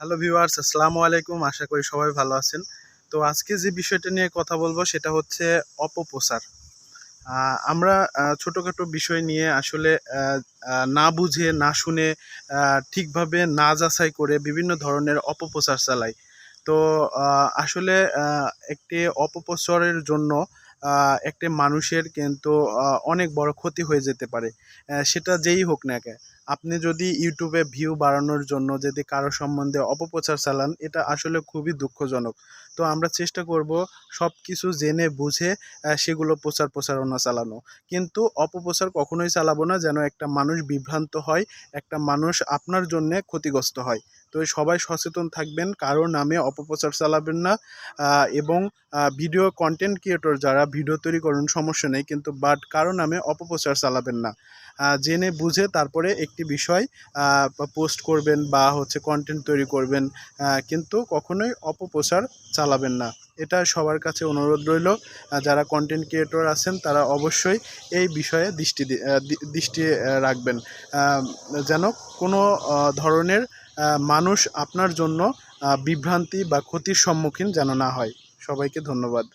Hello viewers, আসসালামু আলাইকুম। আশা করি সবাই ভালো আছেন। তো আজকে যে বিষয়টা নিয়ে কথা বলব সেটা হচ্ছে অপপ্রচার। আমরা ছোটোখাটো বিষয় নিয়ে আসলে না বুঝে, না শুনে ঠিকভাবে না যাচাই করে বিভিন্ন ধরনের অপপ্রচার চালাই। তো আসলে একটি অপপ্রচারের জন্য একটি মানুষের কিন্তু অনেক বড় ক্ষতি হয়ে যেতে পারে। সেটা যেই হোক না কেন, আপনি যদি ইউটিউবে ভিউ বাড়ানোর জন্য যদি কারও সম্বন্ধে অপপ্রচার চালান, এটা আসলে খুবই দুঃখজনক। তো আমরা চেষ্টা করব সব কিছু জেনে বুঝে সেগুলো প্রচার প্রচারণা চালানো। কিন্তু অপপ্রচার কখনোই চালাবো না যেন একটা মানুষ বিভ্রান্ত হয়, একটা মানুষ আপনার জন্য ক্ষতিগ্রস্ত হয়। তো সবাই সচেতন থাকবেন, কারও নামে অপপ্রচার চালাবেন না এবং ভিডিও কন্টেন্ট ক্রিয়েটর যারা ভিডিও তৈরি করুন, সমস্যা নেই, কিন্তু বাট কারও নামে অপপ্রচার চালাবেন না। জেনে বুঝে তারপরে একটি বিষয় পোস্ট করবেন বা হচ্ছে কন্টেন্ট তৈরি করবেন কিন্তু কখনোই অপপ্রচার চালাবেন না। এটা সবার কাছে অনুরোধ রইল যারা কন্টেন্ট ক্রিয়েটর আছেন তারা অবশ্যই এই বিষয়ে দৃষ্টি দৃষ্টি রাখবেন। যেন কোনো ধরনের মানুষ আপনার জন্য বিভ্রান্তি বা ক্ষতির সম্মুখীন যেন না হয়। সবাইকে ধন্যবাদ।